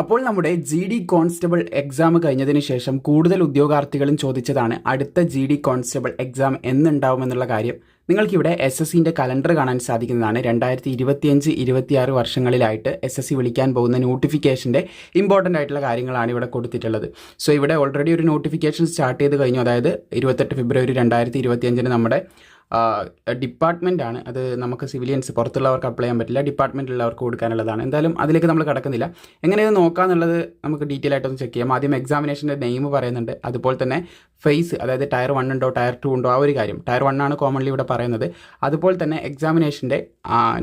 അപ്പോൾ നമ്മുടെ G D constable exam കഴിഞ്ഞതിന് ശേഷം കൂടുതൽ ഉദ്യോഗാർത്ഥികളും ചോദിച്ചതാണ് അടുത്ത ജി ഡി കോൺസ്റ്റബിൾ എക്സാം എന്നുണ്ടാവുമെന്നുള്ള കാര്യം. നിങ്ങൾക്കിവിടെ എസ് എസ് സിന്റെ കലണ്ടർ കാണാൻ സാധിക്കുന്നതാണ്. രണ്ടായിരത്തി ഇരുപത്തിയഞ്ച് ഇരുപത്തിയാറ് വർഷങ്ങളിലായിട്ട് എസ് എസ് സി വിളിക്കാൻ പോകുന്ന നോട്ടിഫിക്കേഷന്റെ ഇമ്പോർട്ടന്റ് ആയിട്ടുള്ള കാര്യങ്ങളാണ് ഇവിടെ കൊടുത്തിട്ടുള്ളത്. സോ ഇവിടെ ഓൾറെഡി ഒരു നോട്ടിഫിക്കേഷൻ സ്റ്റാർട്ട് ചെയ്ത് കഴിഞ്ഞു. അതായത് ഇരുപത്തെട്ട് ഫെബ്രുവരി രണ്ടായിരത്തി ഇരുപത്തിയഞ്ചിന് നമ്മുടെ ഡിപ്പാർട്ട്മെന്റ് ആണ് അത് നമുക്ക് സിവിലിയൻസ് പുറത്തുള്ളവർക്ക് അപ്ലൈ ചെയ്യാൻ പറ്റില്ല. ഡിപ്പാർട്ട്മെന്റിലുള്ളവർക്ക് കൊടുക്കാനുള്ളതാണ്. എന്തായാലും അതിലേക്ക് നമ്മൾ കിടക്കുന്നില്ല. എങ്ങനെയത് നോക്കാന്നുള്ളത് നമുക്ക് ഡീറ്റെയിൽ ആയിട്ടൊന്ന് ചെക്ക് ചെയ്യാം. ആദ്യം എക്സാമിനേഷന്റെ നെയിം പറയുന്നുണ്ട്. അതുപോലെ തന്നെ ഫേസ് അതായത് ടയർ വൺ ഉണ്ടോ ടയർ ടു ഉണ്ടോ ആ ഒരു കാര്യം. ടയർ വൺ ആണ് കോമൺലി ഇവിടെ പറയുന്നത്. അതുപോലെ തന്നെ എക്സാമിനേഷന്റെ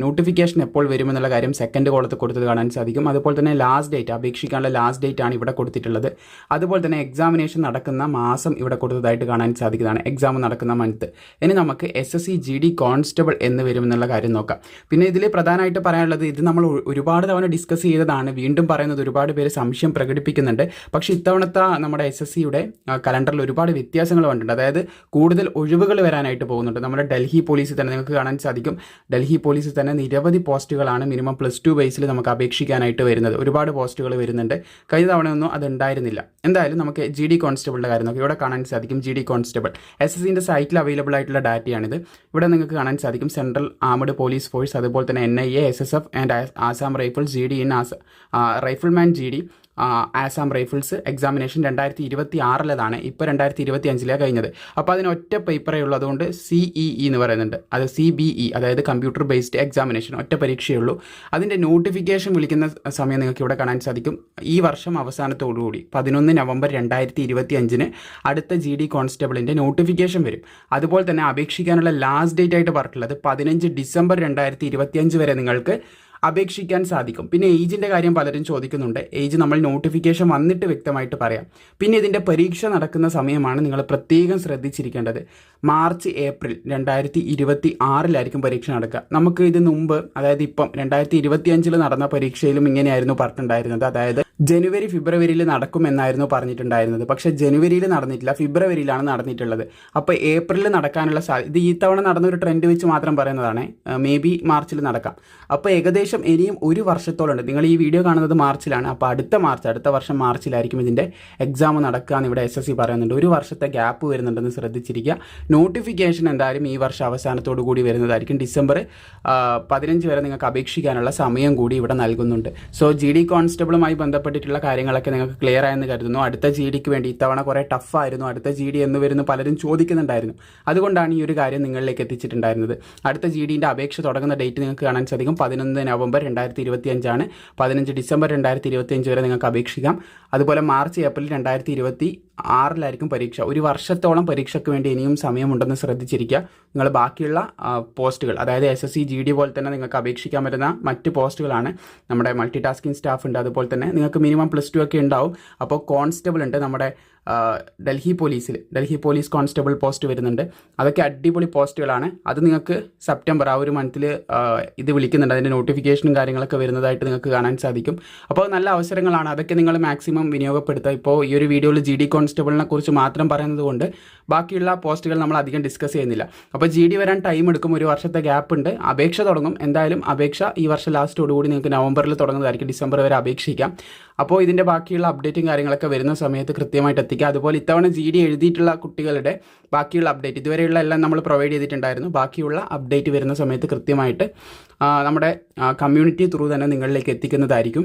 നോട്ടിഫിക്കേഷൻ എപ്പോൾ വരുമെന്നുള്ള കാര്യം സെക്കൻഡ് കോളത്ത് കൊടുത്തത് കാണാൻ സാധിക്കും. അതുപോലെ തന്നെ ലാസ്റ്റ് ഡേറ്റ് അപേക്ഷിക്കാനുള്ള ലാസ്റ്റ് ഡേറ്റ് ആണ് ഇവിടെ കൊടുത്തിട്ടുള്ളത്. അതുപോലെ തന്നെ എക്സാമിനേഷൻ നടക്കുന്ന മാസം ഇവിടെ കൊടുത്തതായിട്ട് കാണാൻ സാധിക്കുന്നതാണ്. എക്സാം നടക്കുന്ന മന്ത് ഇനി നമുക്ക് S S C G D constable എന്ന് വരുമെന്നുള്ള കാര്യം നോക്കാം. പിന്നെ ഇതിൽ പ്രധാനമായിട്ട് പറയാനുള്ളത് ഇത് നമ്മൾ ഒരുപാട് തവണ ഡിസ്കസ് ചെയ്തതാണ്. വീണ്ടും പറയുന്നത് ഒരുപാട് പേര് സംശയം പ്രകടിപ്പിക്കുന്നുണ്ട്. പക്ഷേ ഇത്തവണത്തെ നമ്മുടെ എസ് എസ് സിയുടെ കലണ്ടറിൽ ഒരുപാട് വ്യത്യാസങ്ങൾ വന്നിട്ടുണ്ട്. അതായത് കൂടുതൽ ഒഴിവുകൾ വരാനായിട്ട് പോകുന്നുണ്ട്. നമ്മുടെ ഡൽഹി പോലീസിൽ തന്നെ നിങ്ങൾക്ക് കാണാൻ സാധിക്കും. ഡൽഹി പോലീസിൽ തന്നെ നിരവധി പോസ്റ്റുകളാണ് മിനിമം പ്ലസ് ടു ബേസിൽ നമുക്ക് അപേക്ഷിക്കാനായിട്ട് വരുന്നത്. ഒരുപാട് പോസ്റ്റുകൾ വരുന്നുണ്ട്. കഴിഞ്ഞ തവണയൊന്നും അത് ഉണ്ടായിരുന്നില്ല. എന്തായാലും നമുക്ക് ജി ഡി കോൺസ്റ്റബിളിന്റെ കാര്യം നോക്കാം. ഇവിടെ കാണാൻ സാധിക്കും G D constable S S സിന്റെ സൈറ്റിൽ അവൈലബിൾ ആയിട്ടുള്ള ഡാറ്റയാണിത് ഇവിടെ നിങ്ങൾക്ക് കാണാൻ സാധിക്കും സെൻട്രൽ ആർമഡ് പോലീസ് ഫോഴ്സ് അതുപോലെ തന്നെ N I A S S F and Assam rifle G D in Asa rifleman G D Assam rifles examination രണ്ടായിരത്തി ഇരുപത്തി ആറിലതാണ് ഇപ്പോൾ രണ്ടായിരത്തി ഇരുപത്തി അഞ്ചിലാണ് കഴിഞ്ഞത്. അപ്പോൾ അതിന് ഒറ്റ പേപ്പറേ ഉള്ളൂ. അതുകൊണ്ട് സി ഇ ഇ എന്ന് പറയുന്നുണ്ട്. അത് സി ബി ഇ അതായത് കമ്പ്യൂട്ടർ ബേസ്ഡ് എക്സാമിനേഷൻ ഒറ്റ പരീക്ഷയേ ഉള്ളൂ. അതിന്റെ നോട്ടിഫിക്കേഷൻ വിളിക്കുന്ന സമയം നിങ്ങൾക്ക് ഇവിടെ കാണാൻ സാധിക്കും. ഈ വർഷം അവസാനത്തോടുകൂടി പതിനൊന്ന് നവംബർ രണ്ടായിരത്തി ഇരുപത്തി അഞ്ചിന് അടുത്ത ജി ഡി കോൺസ്റ്റബിളിന്റെ നോട്ടിഫിക്കേഷൻ വരും. അതുപോലെ തന്നെ അപേക്ഷിക്കാനുള്ള ലാസ്റ്റ് ഡേറ്റ് ആയിട്ട് പറഞ്ഞിട്ടുള്ളത് പതിനഞ്ച് ഡിസംബർ രണ്ടായിരത്തി ഇരുപത്തി അഞ്ച് വരെ നിങ്ങൾക്ക് അപേക്ഷിക്കാൻ സാധിക്കും. പിന്നെ ഏജിന്റെ കാര്യം പലരും ചോദിക്കുന്നുണ്ട്. ഏജ് നമ്മൾ നോട്ടിഫിക്കേഷൻ വന്നിട്ട് വ്യക്തമായിട്ട് പറയാം. പിന്നെ ഇതിന്റെ പരീക്ഷ നടക്കുന്ന സമയമാണ് നിങ്ങൾ പ്രത്യേകം ശ്രദ്ധിച്ചിരിക്കേണ്ടത്. മാർച്ച് ഏപ്രിൽ രണ്ടായിരത്തി ഇരുപത്തി ആറിലായിരിക്കും പരീക്ഷ നടക്കുക. നമുക്ക് ഇത് മുമ്പ് അതായത് ഇപ്പം രണ്ടായിരത്തി ഇരുപത്തി അഞ്ചിൽ നടന്ന പരീക്ഷയിലും ഇങ്ങനെയായിരുന്നു പറഞ്ഞിട്ടുണ്ടായിരുന്നത്. അതായത് ജനുവരി ഫെബ്രുവരിയിൽ നടക്കുമെന്നായിരുന്നു പറഞ്ഞിട്ടുണ്ടായിരുന്നത്. പക്ഷേ ജനുവരിയിൽ നടന്നിട്ടില്ല. ഫെബ്രുവരിയിലാണ് നടന്നിട്ടുള്ളത്. അപ്പോൾ ഏപ്രിലിൽ നടക്കാനുള്ള സാധ്യത ഇത് ഈ തവണ നടന്ന ഒരു ട്രെൻഡ് വെച്ച് മാത്രം പറയുന്നതാണ്. മേ ബി മാർച്ചിൽ നടക്കാം. അപ്പോൾ ഏകദേശം ഇനിയും ഒരു വർഷത്തോളം ഉണ്ട്. നിങ്ങൾ ഈ വീഡിയോ കാണുന്നത് മാർച്ചിലാണ്. അപ്പോൾ അടുത്ത മാർച്ച് അടുത്ത വർഷം മാർച്ചിലായിരിക്കും ഇതിന്റെ എക്സാം നടക്കുക എന്ന് ഇവിടെ എസ് എസ് സി പറയുന്നുണ്ട്. ഒരു വർഷത്തെ ഗ്യാപ്പ് വരുന്നുണ്ടെന്ന് ശ്രദ്ധിച്ചിരിക്കുക. നോട്ടിഫിക്കേഷൻ എന്തായാലും ഈ വർഷം അവസാനത്തോടു കൂടി വരുന്നതായിരിക്കും. ഡിസംബർ പതിനഞ്ച് വരെ നിങ്ങൾക്ക് അപേക്ഷിക്കാനുള്ള സമയം കൂടി ഇവിടെ നൽകുന്നുണ്ട്. സോ ജി ഡി കോൺസ്റ്റബിളുമായി ബന്ധപ്പെട്ടിട്ടുള്ള കാര്യങ്ങളൊക്കെ നിങ്ങൾക്ക് ക്ലിയർ ആയെന്ന് കരുതുന്നു. അടുത്ത ജി ഡിക്ക് വേണ്ടി ഇത്തവണ കുറേ ടഫായിരുന്നു അടുത്ത ജി ഡി എന്ന് വരുന്നു പലരും ചോദിക്കുന്നുണ്ടായിരുന്നു. അതുകൊണ്ടാണ് ഈ ഒരു കാര്യം നിങ്ങളിലേക്ക് എത്തിച്ചിട്ടുണ്ടായിരുന്നത്. അടുത്ത ജി ഡിന്റെ അപേക്ഷ തുടങ്ങുന്ന ഡേറ്റ് നിങ്ങൾക്ക് കാണാൻ സാധിക്കും. പതിനൊന്ന് നവംബർ രണ്ടായിരത്തി ഇരുപത്തി അഞ്ചാണ് പതിനഞ്ച് ഡിസംബർ രണ്ടായിരത്തി ഇരുപത്തി അഞ്ച് വരെ നിങ്ങൾക്ക് അപേക്ഷിക്കാം. അതുപോലെ മാർച്ച് ഏപ്രിൽ രണ്ടായിരത്തി ഇരുപത്തി ആറിലായിരിക്കും പരീക്ഷ. ഒരു വർഷത്തോളം പരീക്ഷയ്ക്ക് വേണ്ടി ഇനിയും സമയമുണ്ടെന്ന് ശ്രദ്ധിച്ചിരിക്കുക. നിങ്ങൾ ബാക്കിയുള്ള പോസ്റ്റുകൾ അതായത് S S C G D പോലെ തന്നെ നിങ്ങൾക്ക് അപേക്ഷിക്കാൻ പറ്റുന്ന മറ്റ് പോസ്റ്റുകളാണ് നമ്മുടെ മൾട്ടി ടാസ്കിംഗ് സ്റ്റാഫ് ഉണ്ട്. അതുപോലെ തന്നെ നിങ്ങൾക്ക് മിനിമം പ്ലസ് ടു ഒക്കെ ഉണ്ടാവും. അപ്പോൾ കോൺസ്റ്റബിൾ ഉണ്ട് നമ്മുടെ ഡൽഹി പോലീസിൽ ഡൽഹി പോലീസ് കോൺസ്റ്റബിൾ പോസ്റ്റ് വരുന്നുണ്ട്. അതൊക്കെ അടിപൊളി പോസ്റ്റുകളാണ്. അത് നിങ്ങൾക്ക് സെപ്റ്റംബർ ആ ഒരു മന്തിൽ ഇത് വിളിക്കുന്നുണ്ട്. അതിന്റെ നോട്ടിഫിക്കേഷനും കാര്യങ്ങളൊക്കെ വരുന്നതായിട്ട് നിങ്ങൾക്ക് കാണാൻ സാധിക്കും. അപ്പോൾ നല്ല അവസരങ്ങളാണ്. അതൊക്കെ നിങ്ങൾ മാക്സിമം വിനിയോഗപ്പെടുത്തുക. ഇപ്പോൾ ഈ ഒരു വീഡിയോയിൽ ജി ഡി കോൺസ്റ്റബിളിനെ കുറിച്ച് മാത്രം പറയുന്നത് കൊണ്ട് ബാക്കിയുള്ള പോസ്റ്റുകൾ നമ്മൾ അധികം ഡിസ്കസ് ചെയ്യുന്നില്ല. അപ്പോൾ ജി ഡി വരാൻ ടൈം എടുക്കും. ഒരു വർഷത്തെ ഗ്യാപ്പ് ഉണ്ട്. അപേക്ഷ തുടങ്ങും. എന്തായാലും അപേക്ഷ ഈ വർഷം ലാസ്റ്റോടുകൂടി നിങ്ങൾക്ക് നവംബറിൽ തുടങ്ങുന്നതായിരിക്കും. ഡിസംബർ വരെ അപേക്ഷിക്കാം. അപ്പോൾ ഇതിന്റെ ബാക്കിയുള്ള അപ്ഡേറ്റും കാര്യങ്ങളൊക്കെ വരുന്ന സമയത്ത് കൃത്യമായിട്ട് എത്തിക്കുക അതുപോലെ ഇത്തവണ ജി ഡി എഴുതിയിട്ടുള്ള കുട്ടികളുടെ ബാക്കിയുള്ള അപ്ഡേറ്റ് ഇതുവരെയുള്ള എല്ലാം നമ്മൾ പ്രൊവൈഡ് ചെയ്തിട്ടുണ്ടായിരുന്നു. ബാക്കിയുള്ള അപ്ഡേറ്റ് വരുന്ന സമയത്ത് കൃത്യമായിട്ട് നമ്മുടെ കമ്മ്യൂണിറ്റി ത്രൂ തന്നെ നിങ്ങളിലേക്ക് എത്തിക്കുന്നതായിരിക്കും.